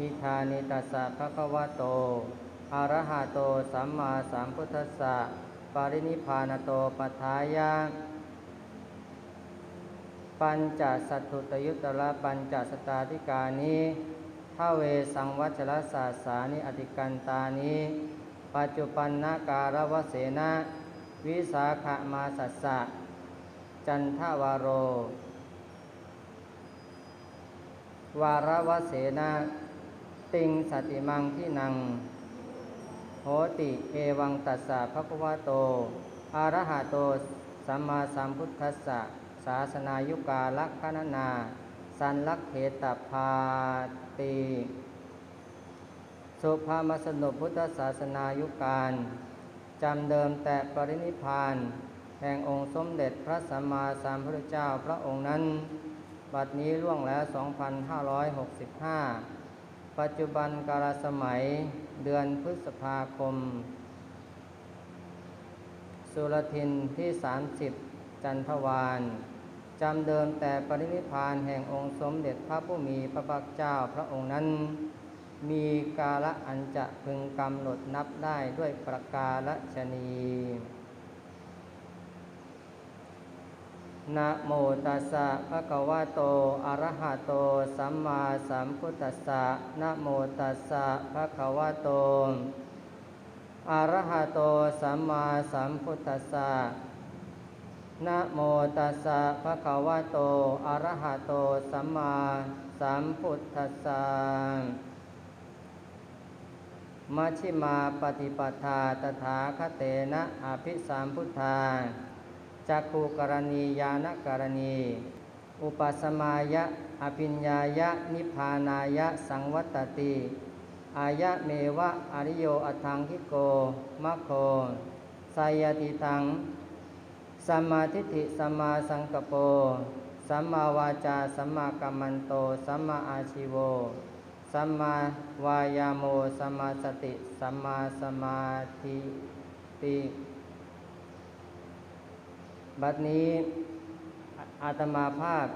อิธานิตัสสะภะคะวะโตอะระหะโตสัมมาสัมพุทธัสสะปารินิพานโตปัฏฐายะปัญจสัตถุตยุตละปัญจสตาธิกานิทเวสังวัชรศาสานิอธิกันตานิปัจจุปันนาการวเสนะวิสาขมาสัสสะ จันทวารโร วารวเสนะ ติงสติมังที่นังโหติเอวังตัสสะภะคะวะโตอะระหะโตสัมมาสัมพุทธัสสะศาสนายุกาลักขณนา สันลักเขตพาติสุภามสนุพุทธศาสนายุการจำเดิมแต่ปรินิพพานแห่งองค์สมเด็จพระสัมมาสัมพุทธเจ้าพระองค์นั้น บัดนี้ล่วงแล้ว 2565 ปัจจุบันกาลสมัยเดือนพฤษภาคม สุรทินที่ 30 จันทวานจำเดิมแต่ปรินิพานแห่งองค์สมเด็จพระผู้มีพระภาคเจ้าพระองค์นั้น มีกาละอันจะพึงกำหนดนับได้ด้วยประกาละชนี นะโมตัสสะภะคะวะโต อะระหะโต สัมมาสัมพุทธัสสะนะโมตัสสะภะคะวะโต อะระหะโต สัมมาสัมพุทธัสสะนะโมตัสสะภะคะวะโต อะระหะโต สัมมาสัมพุทธัสสะมัชฌิมาปฏิปทาตถาคเตนะอภิสามพุทธา จักคูกรณียานกรณี อุปสมายะอภิญญายะนิพพานายะสังวัตติอายะเมวะอริโยอัทังคิโกมะโคไสยติทังสัมมาทิฏฐิสัมมาสังกปสัมมาวาจาสัมมากัมมันโตสัมมาอาชีโวสัมมาวายาโมสัมมาสติสัมมาสมาธิติ บัดนี้อาตมาภาพ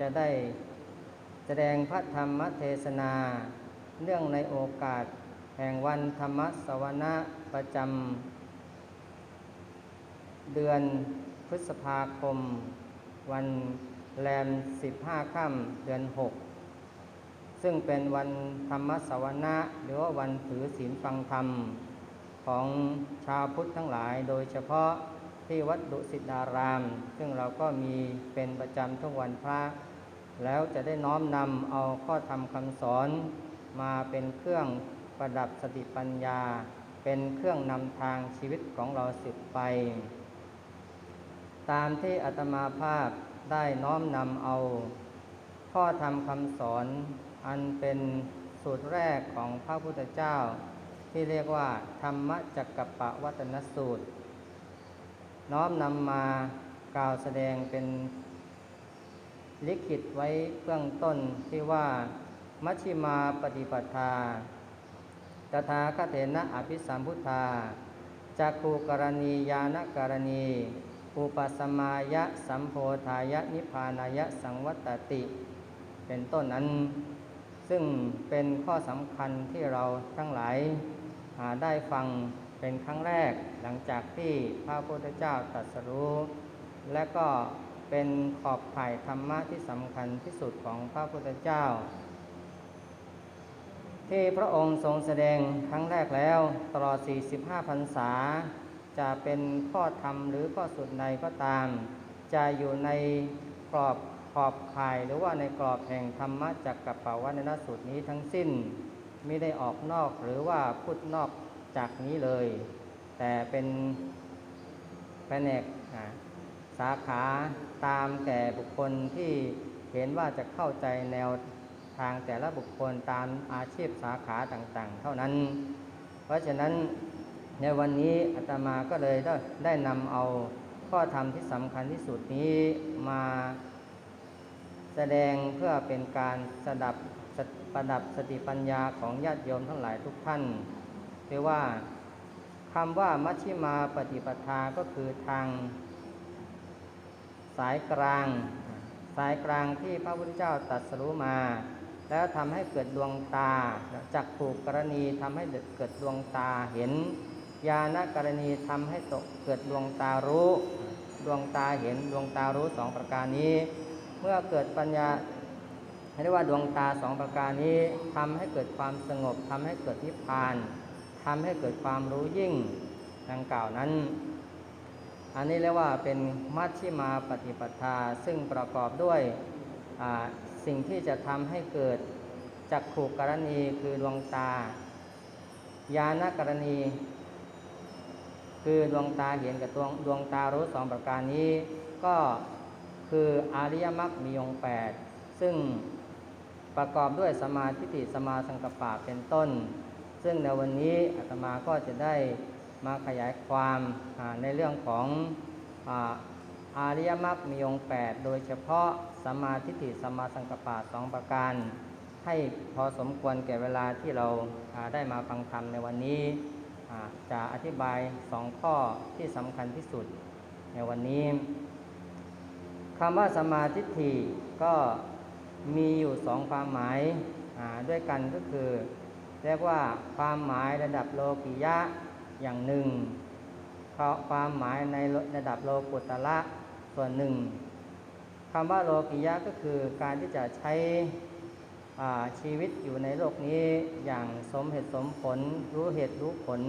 จะได้แสดงพระธรรมเทศนาเรื่องในโอกาสแห่งวันธรรมสวนะประจำเดือนพฤษภาคม วันแรม 15 ค่ำเดือน 6 ซึ่งเป็นวันธรรมสวนะหรือว่าวันถือศีลฟังธรรมของชาวพุทธทั้งหลายโดยเฉพาะ ที่วัดดุสิตาราม ซึ่งเราก็มีเป็นประจำทุกวันพระ แล้วจะได้น้อมนำเอาข้อธรรมคำสอน มาเป็นเครื่องประดับสติปัญญา เป็นเครื่องนำทางชีวิตของเราสืบไป ตามที่อาตมาภาพได้น้อมนำเอาข้อธรรมคำสอน อันเป็นสูตรแรกของพระพุทธเจ้า ที่เรียกว่า ธรรมจักกปะวัตนสูตร น้อมนำมากล่าวแสดงเป็นลิขิตไว้เบื้องต้นที่ว่า มัชฌิมาปฏิปทาตถาคเถนะอภิสัมพุทธาจักคูกรณียานกรณีอุปสมายะสัมโพธายะนิพพานายะสังวัตติ เป็นต้นนั้น ซึ่งเป็นข้อสำคัญที่เราทั้งหลายได้ฟังเป็นครั้งแรก หลังจากที่พระพุทธเจ้าตรัสรู้ และก็เป็นขอบข่ายธรรมะที่สำคัญที่สุดของพระพุทธเจ้า ที่พระองค์ทรงแสดงครั้งแรกแล้วตลอด 45 พรรษา จะเป็นข้อธรรมหรือข้อสุดใดก็ตาม จะอยู่ในกรอบขอบข่ายหรือว่าในกรอบแห่งธรรมะจากกับปวัณณสูตรนี้ทั้งสิ้นไม่ได้ออกนอกหรือว่าพูดนอกจากนี้เลย แต่เป็นแผนกสาขาตามแต่บุคคลที่เห็นว่าจะเข้าใจแนวทางแต่ละบุคคลตามอาชีพสาขาต่างๆ เท่านั้น เพราะฉะนั้นในวันนี้อาตมาก็เลยได้ได้นำเอาข้อธรรมที่สำคัญที่สุดนี้มาแสดงเพื่อเป็นการสดับประดับสติปัญญาของญาติโยมทั้งหลายทุกท่านเรียกว่า คำว่ามัชฌิมาปฏิปทาก็คือทาง สายกลาง สายกลางที่พระพุทธเจ้าตรัสรู้มา แล้วทำให้เกิดดวงตาจักผูกกรณีทำให้เกิดดวงตาเห็น ญาณกรณีทำให้ตกเกิดดวงตารู้ ดวงตาเห็นดวงตารู้สองประการนี้ เมื่อเกิดปัญญาเรียกว่าดวงตาสองประการนี้ทำให้เกิดความสงบทำให้เกิดนิพพาน ทำให้เกิดความรู้ยิ่งดังกล่าวนั้น อันนี้เรียกว่าเป็นมัชชิมาปฏิปทาซึ่งประกอบด้วยสิ่งที่จะทำให้เกิดจักขุกรณีคือดวงตา ญาณกรณี คือดวงตาเห็นกับดวงดวงตารู้สองประการนี้ ก็คืออริยมรรคมีองค์แปดซึ่งประกอบด้วยสมาธิฏฐิสมาสังกปปะเป็นต้น ซึ่งในวันนี้อาตมาก็จะได้มาขยายความในเรื่องของอาริยมรรคมีองค์แปดโดยเฉพาะสมาทิฏฐิสมาสังกปะสองประการ ให้พอสมควรแก่เวลาที่เราาได้มาฟังธรรมในวันนี้ จะอธิบายสองข้อที่สำคัญที่สุดในวันนี้คำว่าสมาธิฏฐิก็มีอยู่สองความหมายาด้วยกันก็คือ เรียกว่าความหมายระดับโลกิยะอย่างหนึ่งความหมายในระดับโลกุตละส่วนหนึ่งคำว่าโลกิยะก็คือการที่จะใช้ชีวิตอยู่ในโลกนี้อย่างสมเหตุสมผล รู้เหตุรู้ผล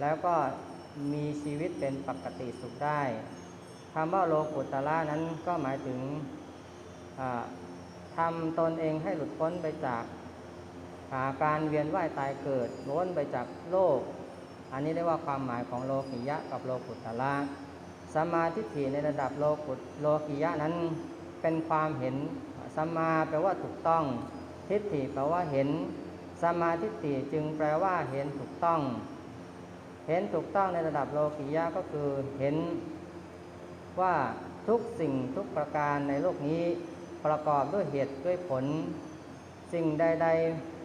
แล้วก็มีชีวิตเป็นปกติสุขได้คำว่าโลกุตละนั้นก็หมายถึงทำตนเองให้หลุดพ้นไปจาก อ่าการเวียนว่ายตายเกิดล้นไปจากโลก อันนี้เรียกว่าความหมายของโลกิยะกับโลกุตละสมาทิฐิในระดับโลกุตโลกิยะนั้นเป็นความเห็นสมาแปลว่าถูกต้อง ทิฏฐิแปลว่าเห็นสมมาทิฏฐิจึงแปลว่าเห็นถูกต้อง เห็นถูกต้องในระดับโลกิยะก็คือเห็นว่าทุกสิ่งทุกประการในโลกนี้ประกอบด้วยเหตุด้วยผล สิ่งใด ๆ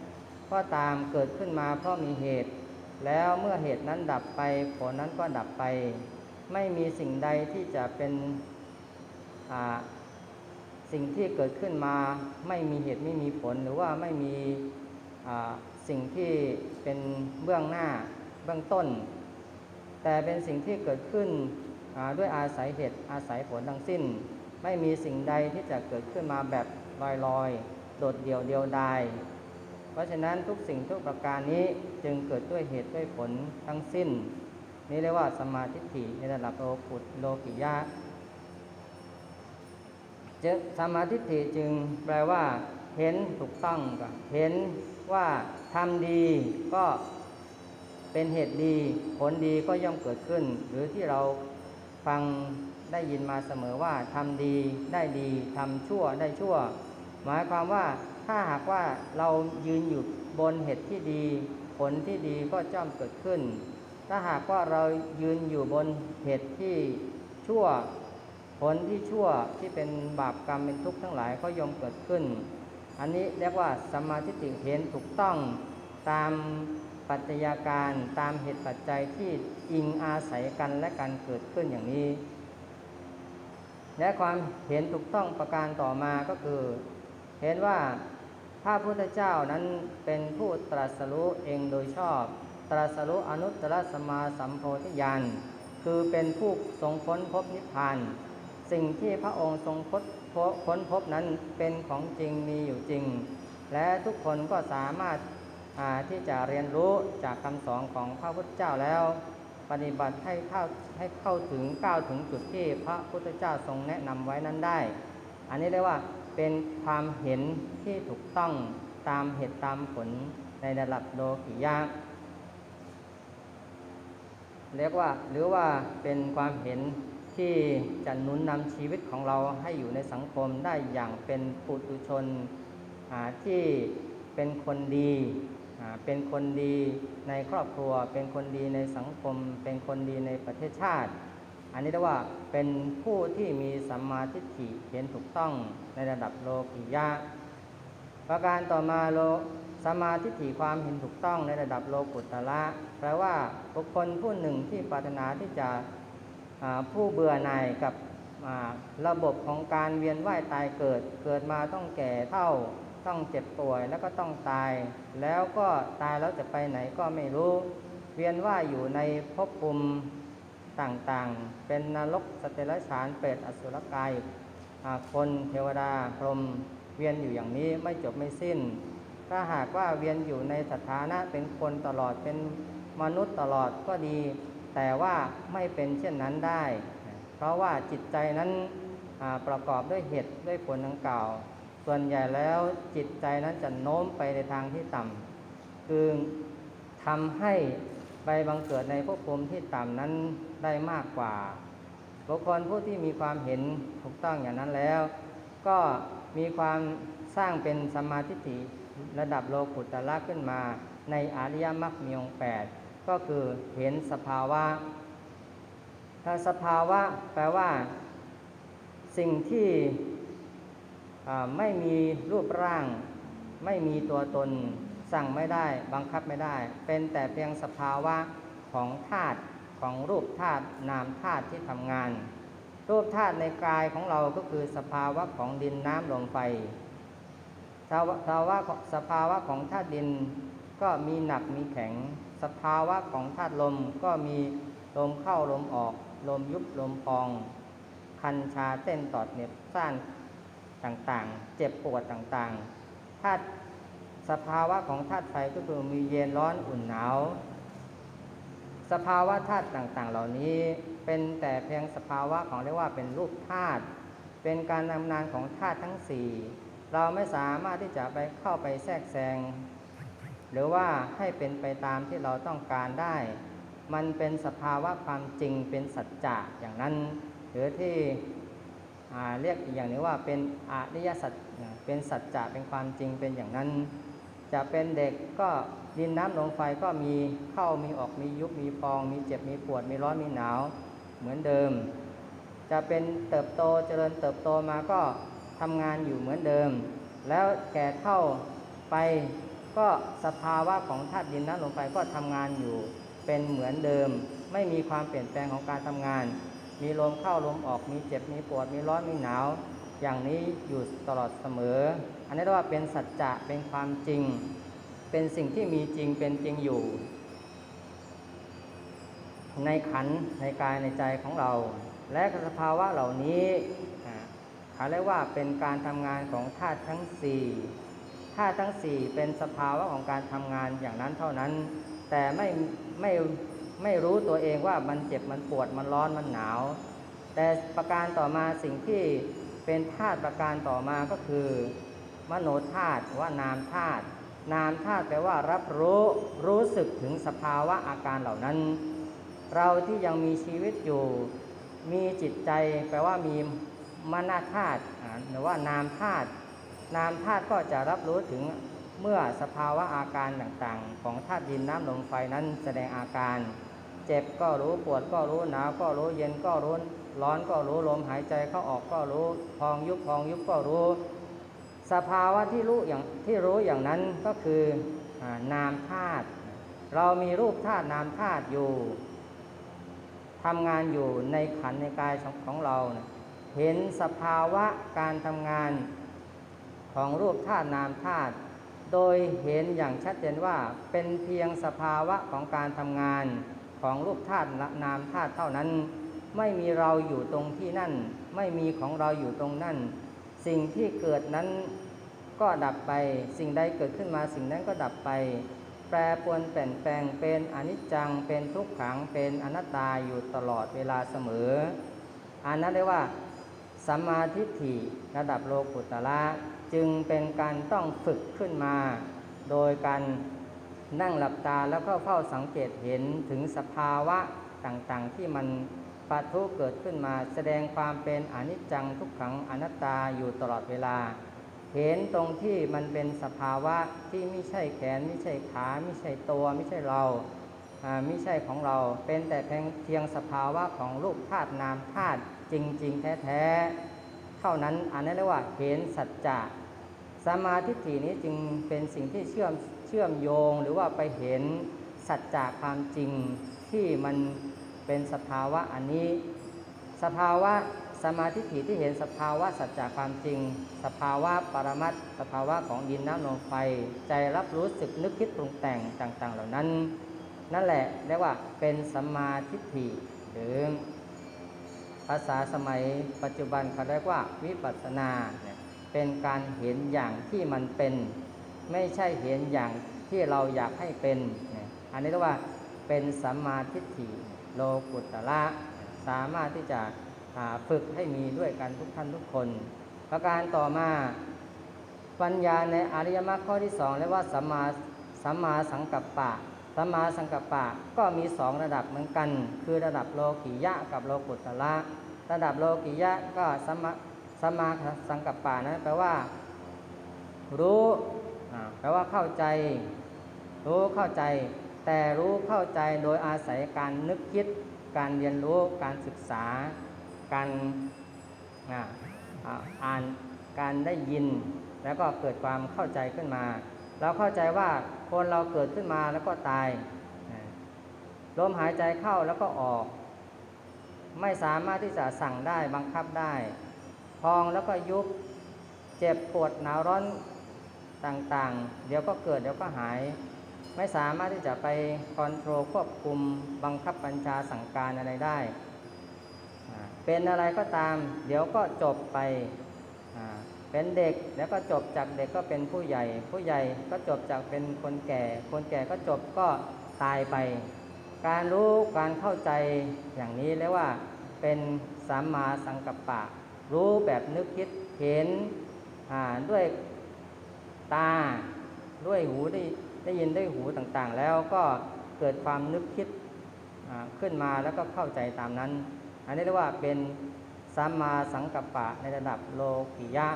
ก็ตามเกิดขึ้นมาเพราะมีเหตุ แล้วเมื่อเหตุนั้นดับไป ผลนั้นก็ดับไป ไม่มีสิ่งใดที่จะเป็นสิ่งที่เกิดขึ้นมาไม่มีเหตุไม่มีผลหรือว่าไม่มีสิ่งที่เป็นเบื้องหน้าเบื้องต้น แต่เป็นสิ่งที่เกิดขึ้นด้วยอาศัยเหตุอาศัยผลทั้งสิ้น ไม่มีสิ่งใดที่จะเกิดขึ้นมาแบบลอยๆ โดดเดี่ยวเดียวดาย เพราะฉะนั้นทุกสิ่งทุกประการนี้จึงเกิดด้วยเหตุด้วยผลทั้งสิ้น นี่เรียกว่าสมาธิฐิในระดับโลกุตโลกิยะจึงสมาธิฐิจึงแปลว่า เห็นถูกต้องกับเห็นว่าทำดีก็เป็นเหตุดี ผลดีก็ย่อมเกิดขึ้น หรือที่เราฟังได้ยินมาเสมอว่าทำดีได้ดีทำชั่วได้ชั่ว หมายความว่า ถ้าหากว่าเรายืนอยู่บนเหตุที่ดี ผลที่ดีก็ย่อมเกิดขึ้น ถ้าหากว่าเรายืนอยู่บนเหตุที่ชั่ว ผลที่ชั่วที่เป็นบาปกรรมเป็นทุกข์ทั้งหลายก็ย่อมเกิดขึ้น อันนี้เรียกว่าสมาธิฏฐิเห็นถูกต้องตามปัจจัยการตามเหตุปัจจัยที่อิงอาศัยกันและการเกิดขึ้นอย่างนี้ และความเห็นถูกต้องประการต่อมาก็คือ เห็นว่า พระพุทธเจ้านั้นเป็นผู้ตรัสรู้เองโดยชอบ ตรัสรู้อนุตตรสมาสัมโพธิญาณคือเป็นผู้ทรงค้นพบนิพพาน สิ่งที่พระองค์ทรงค้นพบค้นพบนั้นเป็นของจริงมีอยู่จริง และทุกคนก็สามารถาที่จะเรียนรู้จากคำสอนของพระพุทธเจ้าแล้ว ปฏิบัติให้เข้าให้เข้าถึงก้าวถึงจุดที่พระพุทธเจ้าทรงแนะนำไว้นั้นได้ อันนี้เรียกว่า เป็นความเห็นที่ถูกต้องตามเหตุตามผลในระดับโลกิยะเรียกว่าหรือว่าเป็นความเห็นที่จะนุนนำชีวิตของเราให้อยู่ในสังคมได้อย่างเป็นปุถุชนที่เป็นคนดีเป็นคนดีในครอบครัว เป็นคนดีในสังคม เป็นคนดีในประเทศชาติ อันนี้เรียกว่าเป็นผู้ที่มีสัมมาทิฏฐิเห็นถูกต้องในระดับโลกิยะ ประการต่อมาโลสมาธิฏฐิความเห็นถูกต้องในระดับโลกุตละแปลว่าบุคคลผู้หนึ่งที่ปรารถนาที่จะผู้เบื่อหน่ายกับระบบของการเวียนว่ายตายเกิด เกิดมาต้องแก่เท่า ต้องเจ็บป่วยแล้วก็ต้องตาย แล้วก็ตายแล้วจะไปไหนก็ไม่รู้ เวียนว่ายอยู่ในภพภูมิ ต่างๆ เป็นนรกสเดรัจฉานเปรตอสุรกายคนเทวดาพรหมเวียนอยู่อย่างนี้ไม่จบไม่สิ้น ถ้าหากว่าเวียนอยู่ในสถานะเป็นคนตลอดเป็นมนุษย์ตลอดก็ดี แต่ว่าไม่เป็นเช่นนั้นได้ เพราะว่าจิตใจนั้นประกอบด้วยเหตุด้วยผลดังกล่าวส่วนใหญ่แล้วจิตใจนั้นจะโน้มไปในทางที่ต่ำคือทำให้ ไปบังเกิดในภพภูมิที่ต่ำนั้นได้มากกว่า บุคคลผู้ที่มีความเห็นถูกต้องอย่างนั้นแล้ว ก็มีความสร้างเป็นสมาธิฐิระดับโลกุตตะขึ้นมาในอริยมรรคมีองค์แปดก็คือเห็นสภาวะ ถ้าสภาวะแปลว่า สิ่งที่ไม่มีรูปร่าง ไม่มีตัวตน สั่งไม่ได้บังคับไม่ได้ เป็นแต่เพียงสภาวะของธาตุของรูปธาตุนามธาตุที่ทำงาน รูปธาตุในกายของเราก็คือสภาวะของดินน้ำลมไฟสภาวะสภาวะของธาตุดินก็มีหนักมีแข็ง สภาวะของธาตุลมก็มีลมเข้าลมออก ลมยุบลมพอง คันชาเต้นตอดเน็บซ่านต่างๆ เจ็บปวดต่างๆธาตุ สภาวะของธาตุไฟก็คือมีเย็นร้อนอุ่นหนาว สภาวะธาตุต่างๆ เหล่านี้เป็นแต่เพียงสภาวะของเรียกว่าเป็นรูปธาตุเป็นการทำงานของธาตุทั้งสี่เราไม่สามารถที่จะไปเข้าไปแทรกแซงหรือว่าให้เป็นไปตามที่เราต้องการได้ มันเป็นสภาวะความจริงเป็นสัจจะอย่างนั้น หรือที่เรียกอีกอย่างหนึงว่าเป็นอริยสัจเป็นสัจจะเป็นความจริงเป็นอย่างนั้น จะเป็นเด็กก็ดินน้ำลมไฟก็มีเข้ามีออกมียุบมีพอง มีเจ็บมีปวดมีร้อนมีหนาว เหมือนเดิม จะเป็นเติบโตเจริญเติบโตมาก็ทำงานอยู่เหมือนเดิม แล้วแก่เท่าไปก็สภาวะของธาตุดินน้ำลมไฟก็ทำงานอยู่เป็นเหมือนเดิม ไม่มีความเปลี่ยนแปลงของการทำงาน มีลมเข้าลมออกมีเจ็บมีปวดมีร้อนมีหนาว อย่างนี้อยู่ตลอดเสมอ นนี้เรียกว่าเป็นสัจจะเป็นความจริง เป็นสิ่งที่มีจริงเป็นจริงอยู่ ในขันในกายในใจของเรา และสภาวะเหล่านี้เขาเรียกว่าเป็นการทำงานของธาตุทั้งสี่ธาตุทั้งสี่เป็นสภาวะของการทำงานอย่างนั้นเท่านั้น แต่ไม่ไม่ไม่รู้ตัวเองว่ามันเจ็บมันปวดมันร้อนมันหนาว แต่ประการต่อมาสิ่งที่เป็นธาตุประการต่อมาก็คือ มโนธาตุว่านามธาตุนามธาตุแปลว่ารับรู้รู้สึกถึงสภาวะอาการเหล่านั้น เราที่ยังมีชีวิตอยู่ มีจิตใจแปลว่ามีมนาธาตุอ่าหรือว่านามธาตุนามธาตุก็จะรับรู้ถึงเมื่อสภาวะอาการต่างๆ ของธาตุดินน้ำลมไฟนั้นแสดงอาการ เจ็บก็รู้ปวดก็รู้หนาวก็รู้เย็นก็รู้ร้อนก็รู้ลมหายใจเข้าออกก็รู้ พองยุบพองยุบก็รู้ สภาวะที่รู้อย่างที่รู้อย่างนั้นก็คืออนามธาตุเรามีรูปธาตุนามธาตุอยู่ทำงานอยู่ในขันในกายของของเรานะเห็นสภาวะการทำงานของรูปธาตุนามธาตุโดยเห็นอย่างชัดเจนว่าเป็นเพียงสภาวะของการทำงานของรูปธาตุนามธาตุเท่านั้น ไม่มีเราอยู่ตรงที่นั่น ไม่มีของเราอยู่ตรงนั่น สิ่งที่เกิดนั้นก็ดับไป สิ่งใดเกิดขึ้นมาสิ่งนั้นก็ดับไป แปรปรวนเปลี่ยนแปลงเป็นอนิจจัง เป็นทุกขัง เป็นอนัตตาอยู่ตลอดเวลาเสมอ อันนั้นเรียกว่าสัมมาทิฏฐิระดับโลกุตละจึงเป็นการต้องฝึกขึ้นมา โดยการนั่งหลับตาแล้วก็เฝ้าสังเกตเห็นถึงสภาวะต่างๆที่มัน ปะทุเกิดขึ้นมาแสดงความเป็นอนิจจังทุกขังอนัตตาอยู่ตลอดเวลา เห็นตรงที่มันเป็นสภาวะที่ไม่ใช่แขนไม่ใช่ขาไม่ใช่ตัวไม่ใช่เราไม่ใช่ของเราเป็นแต่เพียงสภาวะของรูปธาตุนามธาตุจริง ๆ แท้ๆเท่านั้นอันนั้นเรียกว่าเห็นสัจจะสมาทิฏฐินี้จึงเป็นสิ่งที่เชื่อมเชื่อมโยง หรือว่าไปเห็นสัจจะความจริงที่มัน เป็นสภาวะอันนี้ สภาวะสมาธิฏฐิที่เห็นสภาวะสัจจะความจริง สภาวะปรมัตถ์สภาวะของดินน้ำลมไฟ ใจรับรู้สึกนึกคิดปรุงแต่งต่าง ๆ เหล่านั้น นั่นแหละเรียกว่าเป็นสมาทิฏฐิหรือภาษาสมัยปัจจุบันเขาเรียกว่าวิปัสสนาเป็นการเห็นอย่างที่มันเป็น ไม่ใช่เห็นอย่างที่เราอยากให้เป็น อันนี้เรียกว่าเป็นสัมมาทิฏฐิ โลกุตระสามารถที่จะฝึกให้มีด้วยกันทุกท่านทุกคน ประการต่อมาปัญญาในอริยมรรคข้อที่สองเรียกว่าสัมมาสัมมาสังกัปปะสัมมาสังกัปปะก็มีสองระดับเหมือนกัน คือระดับโลกิยะกับโลกุตระระดับโลกิยะก็สัมมาสัมมาสังกัปปะนั้นแปลว่า รู้แปลว่าเข้าใจ รู้เข้าใจ แต่รู้เข้าใจโดยอาศัยการนึกคิด การเรียนรู้ การศึกษา การอ่าน การได้ยิน แล้วก็เกิดความเข้าใจขึ้นมา เราเข้าใจว่าคนเราเกิดขึ้นมาแล้วก็ตาย ลมหายใจเข้าแล้วก็ออก ไม่สามารถที่จะสั่งได้บังคับได้ พองแล้วก็ยุบ เจ็บปวดหนาวร้อนต่างๆ เดี๋ยวก็เกิดเดี๋ยวก็หาย ไม่สามารถที่จะไปคอนโทรลควบคุมบังคับบัญชาสั่งการอะไรได้ เป็นอะไรก็ตาม เดี๋ยวก็จบไป เป็นเด็กแล้วก็จบจากเด็กก็เป็นผู้ใหญ่ ผู้ใหญ่ก็จบจากเป็นคนแก่ คนแก่ก็จบก็ตายไป การรู้การเข้าใจอย่างนี้เรียกว่าเป็นสัมมาสังกัปปะ รู้แบบนึกคิดเห็นด้วยตาด้วยหูได้ ได้ยินได้หูต่างๆ แล้วก็เกิดความนึกคิดขึ้นมาแล้วก็เข้าใจตามนั้น อันนี้เรียกว่าเป็นสัมมาสังกัปปะในระดับโลกิยะ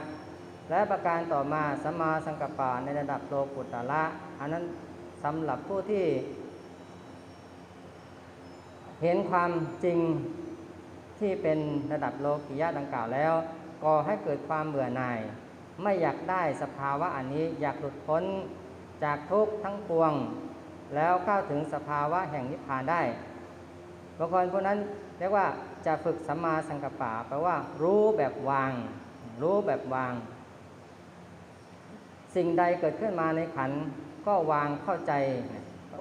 และประการต่อมาสัมมาสังกัปปะในระดับโลกุตระอันนั้นสำหรับผู้ที่ เห็นความจริงที่เป็นระดับโลกิยะดังกล่าวแล้วก่อให้เกิดความเบื่อหน่าย ไม่อยากได้สภาวะอันนี้อยากหลุดพ้น จากทุกทั้งปวง แล้วเข้าถึงสภาวะแห่งนิพพานได้บางคนพวกนั้นเรียกว่าจะฝึกสัมมาสังกัปปะแปลว่า รู้แบบวาง รู้แบบวาง สิ่งใดเกิดขึ้นมาในขันก็วางเข้าใจ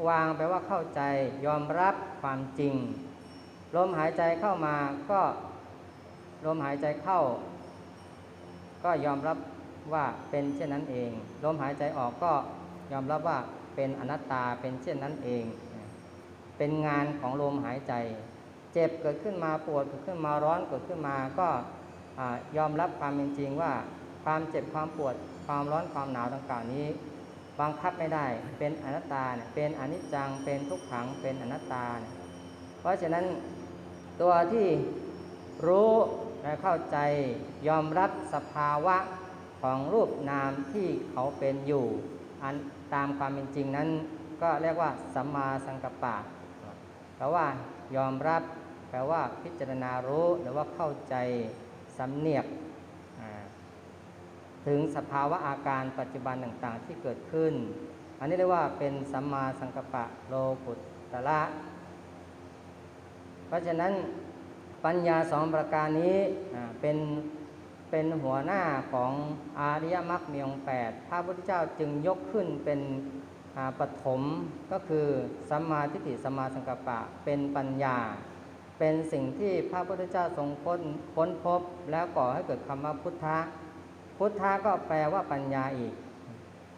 วางแปลว่าเข้าใจ ยอมรับความจริง ลมหายใจเข้ามาก็ลมหายใจเข้า ก็ยอมรับว่าเป็นเช่นนั้นเอง ลมหายใจออกก็ ยอมรับว่าเป็นอนัตตาเป็นเช่นนั้นเอง เป็นงานของลมหายใจ เจ็บเกิดขึ้นมาปวดเกิดขึ้นมาร้อนเกิดขึ้นมาก็อยอมรับความเป็นจริงว่า ความเจ็บความปวดความร้อนความหนาวต่างๆนี้บังคับไม่ได้เป็นอนัตตาเนี่ยเป็นอนิจจังเป็นทุกขังเป็นอนัตตาเนี่ยเพราะฉะนั้นตัวที่รู้และเข้าใจยอมรับสภาวะของรูปนามที่เขาเป็นอยู่ อันตามความเป็นจริงนั้น ก็เรียกว่าสัมมาสังกัปปะแปลว่ายอมรับ แปลว่าพิจารณารู้หรือว่าเข้าใจสำเนียกถึงสภาวะอาการปัจจุบันต่างๆที่เกิดขึ้น อันนี้เรียกว่าเป็นสัมมาสังกัปปะโลกุตตระเพราะฉะนั้นปัญญาสองประการนี้เป็น เป็นหัวหน้าของอาริยมรรคมีองค์แปดพระพุทธเจ้าจึงยกขึ้นเป็นปฐมก็คือสัมมาทิฏฐิสัมมาสังกัปปะเป็นปัญญา เป็นสิ่งที่พระพุทธเจ้าทรงค้นค้นพบ แล้วก่อให้เกิดคำว่าพุทธะพุทธะก็แปลว่าปัญญาอีก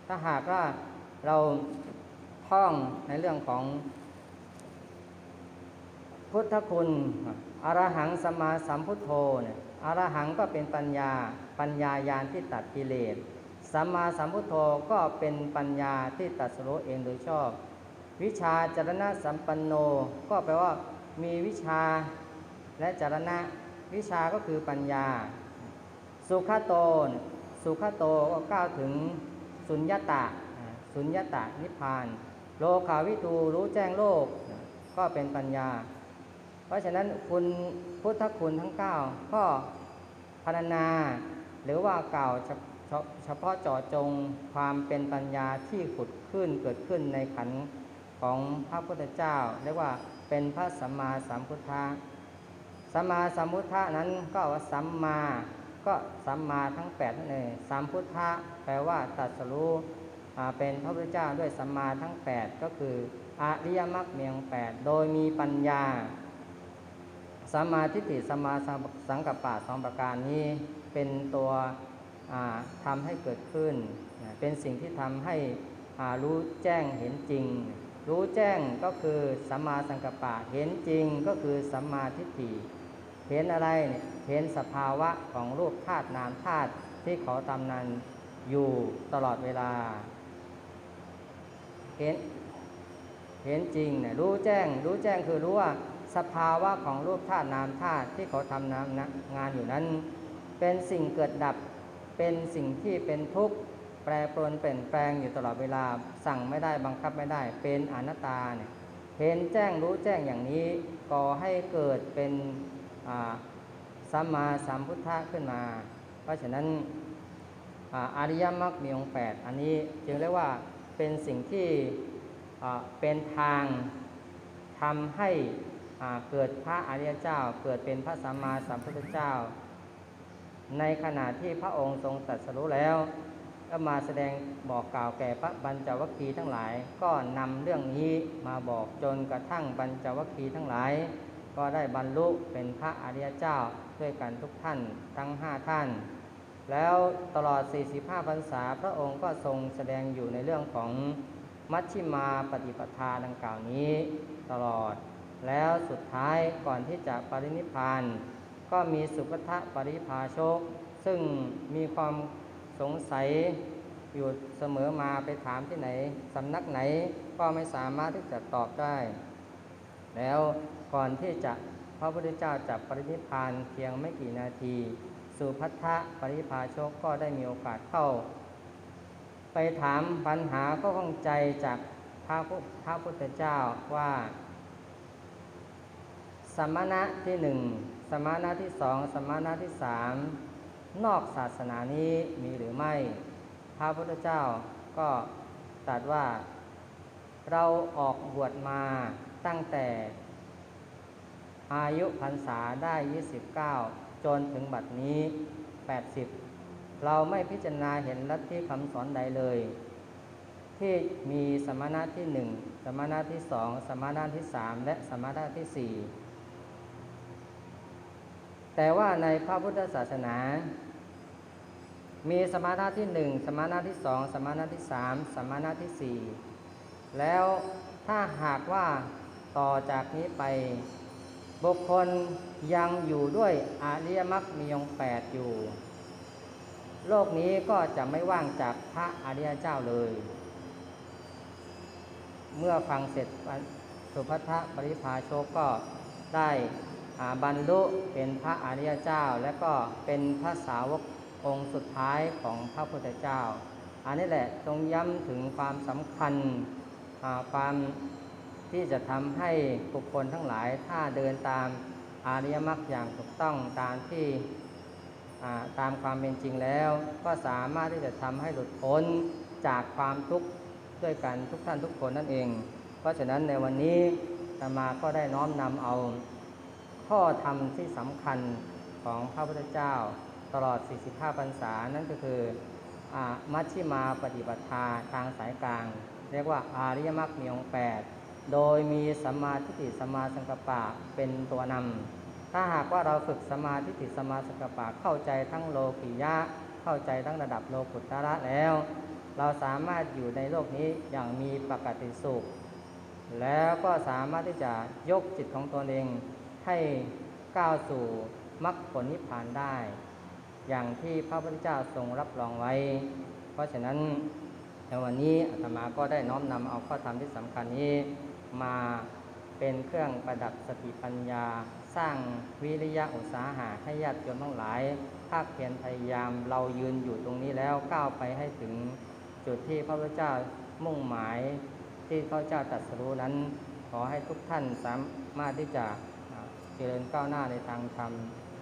ถ้าหากว่าเราท่องในเรื่องของพุทธคุณอรหังสมมาสัมพุทโธเนี่ย อรหังก็เป็นปัญญา ปัญญายานที่ตัดกิเลสสัมมาสัมพุทโธก็เป็นปัญญาที่ตัดสรู้เองโดยชอบ วิชาจารณะสัมปันโน ก็แปลว่ามีวิชาและจารณะ วิชาก็คือปัญญา สุขโตนสุขโตก็กล่าวถึงสุญญตาอ่าสุญญตานิพพาน โลกาวิตูรู้แจ้งโลกก็เป็นปัญญา เพราะฉะนั้นคุณพุทธคุณทั้ง 9 ก็พรรณนา หรือว่ากล่าวเฉพาะเจาะจงความเป็นปัญญาที่ขุดขึ้นเกิดขึ้นในขันของพระพุทธเจ้า เรียกว่าเป็นพระสัมมาสัมพุทธะสัมมาสัมพุทธะนั้นก็ว่าสัมมาก็สัมมาทั้งแปดนั่นเองสัมพุทธะแปลว่าตรัสรู้เป็นพระพุทธเจ้าด้วยสัมมาทั้งแปดก็คืออริยมรรคเมียงแปดโดยมีปัญญา สัมมาทิฏฐิสัมมาสังกัปปะสองประการนี้เป็นตัวอ่าทำให้เกิดขึ้น เป็นสิ่งที่ทำให้รู้แจ้งเห็นจริง รู้แจ้งก็คือสัมมาสังกัปปะเห็นจริงก็คือสัมมาทิฏฐิเห็นอะไรเนี่ยเห็นสภาวะของรูปธาตุนามธาตุที่เขาตำนานอยู่ตลอดเวลา เห็นเห็นจริงเนี่ยรู้แจ้ง รู้แจ้งคือรู้ว่า สภาวะของรูปธาตุนามธาตุที่เขาทำนามนะงานอยู่นั้น เป็นสิ่งเกิดดับเป็นสิ่งที่เป็นทุกข์แปรปรวนเปลี่ยนแปลงอยู่ตลอดเวลา สั่งไม่ได้บังคับไม่ได้ เป็นอนัตตาเนี่ยเห็นแจ้งรู้แจ้งอย่างนี้ก่อให้เกิดเป็นสัมมาสัมพุทธะขึ้นมา เพราะฉะนั้นออริยมรรคมีองค์แปดอันนี้จึงเรียกว่าเป็นสิ่งที่เป็นทางทำให้ เกิดพระอริยเจ้า เกิดเป็นพระสัมมาสัมพุทธเจ้า ในขณะที่พระองค์ทรงตรัสรู้แล้ว ก็มาแสดงบอกกล่าวแก่พระบัญจวัคคีทั้งหลาย ก็นำเรื่องนี้มาบอกจนกระทั่งบัญจวัคคีทั้งหลาย ก็ได้บรรลุเป็นพระอริยเจ้าด้วยกันทุกท่านทั้งห้าท่าน แล้วตลอด 45พรรษาพระองค์ก็ทรงแสดงอยู่ในเรื่องของมัชชิมาปฏิปทาดังกล่าวนี้ตลอด แล้วสุดท้ายก่อนที่จะปรินิพานก็มีสุปทะปริภาโชคซึ่งมีความสงสัยอยู่เสมอมาไปถามที่ไหนสำนักไหนก็ไม่สามารถที่จะตอบได้ แล้วก่อนที่จะพระพุทธเจ้าจับปรินิพานเพียงไม่กี่นาที สุพัทธะปริภาโชคก็ได้มีโอกาสเข้า ไปถามปัญหาก็ข้องใจจากพระพระพุทธเจ้าว่า สมณะที่หนึ่งสมณะที่สองสมณะที่สามนอกศาสนานี้มีหรือไม่ พระพุทธเจ้าก็ตรัสว่าเราออกบวชมาตั้งแต่อายุพรรษาได้ 29 จนถึงบัดนี้ 80 เราไม่พิจารณาเห็นลัทธิคำสอนใดเลย ที่มีสมณะที่หนึ่งสมณะที่สองสมณะที่สามและสมณะที่สี่ แต่ว่าในพระพุทธศาสนา มีสมณะที่หนึ่งสมณะที่สองสมณะที่สามสมณะที่สี่แล้วถ้าหากว่าต่อจากนี้ไป บุคคลยังอยู่ด้วยอริยมรรคมีองค์แปดอยู่ โลกนี้ก็จะไม่ว่างจากพระอริยเจ้าเลย เมื่อฟังเสร็จสุภัทปริภาโชคก็ได้ บรรลุเป็นพระอริยเจ้า และก็เป็นพระสาวกองค์สุดท้ายของพระพุทธเจ้า อันนี้แหละทรงย้ำถึงความสำคัญความที่จะทำให้บุคคลทั้งหลายถ้าเดินตามอริยมรรคอย่างถูกต้องตามที่ตามความเป็นจริงแล้ว ก็สามารถที่จะทำให้หลุดพ้นจากความทุกข์ด้วยกันทุกท่านทุกคนนั่นเอง เพราะฉะนั้นในวันนี้ตมาก็ได้น้อมนำเอา ข้อธรรมที่สำคัญของพระพุทธเจ้าตลอด 45 พรรษา นั่นก็คืออมัชชิมาปฏิปทาทางสายกลาง เรียกว่าอาริยมรรคมีองค์แปดโดยมีสัมมาทิฏฐิสัมมาสังกัปปะเป็นตัวนำถ้าหากว่าเราฝึกสัมมาทิฏฐิสัมมาสังกัปปะเข้าใจทั้งโลกิยะ เข้าใจทั้งระดับโลกุตตระแล้ว เราสามารถอยู่ในโลกนี้อย่างมีปกติสุข แล้วก็สามารถที่จะยกจิตของตนเอง ให้ก้าวสู่มรรคผลนิพพานได้ อย่างที่พระพุทธเจ้าทรงรับรองไว้ เพราะฉะนั้นในวันนี้อาตมาก็ได้น้อมนำเอาข้อธรรมที่สำคัญนี้มาเป็นเครื่องประดับสติปัญญา สร้างวิริยะอุตสาหะให้ญาติโยมทั้งหลาย ภาคเพียรพยายามเรายืนอยู่ตรงนี้แล้วก้าวไปให้ถึงจุดที่พระพุทธเจ้ามุ่งหมายที่พระเจ้าตรัสรู้นั้น ขอให้ทุกท่านสามารถที่จะ เจริญก้าวหน้าในทางธรรม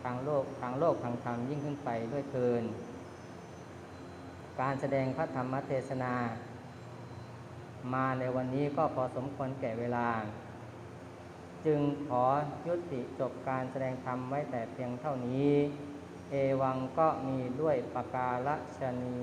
ทางโลกทางโลกทางธรรมยิ่งขึ้นไปด้วยเทินการแสดงพระธรรมเทศนา มาในวันนี้ก็พอสมควรแก่เวลา จึงขอยุติจบการแสดงธรรมไว้แต่เพียงเท่านี้ เอวังก็มีด้วยประการฉนี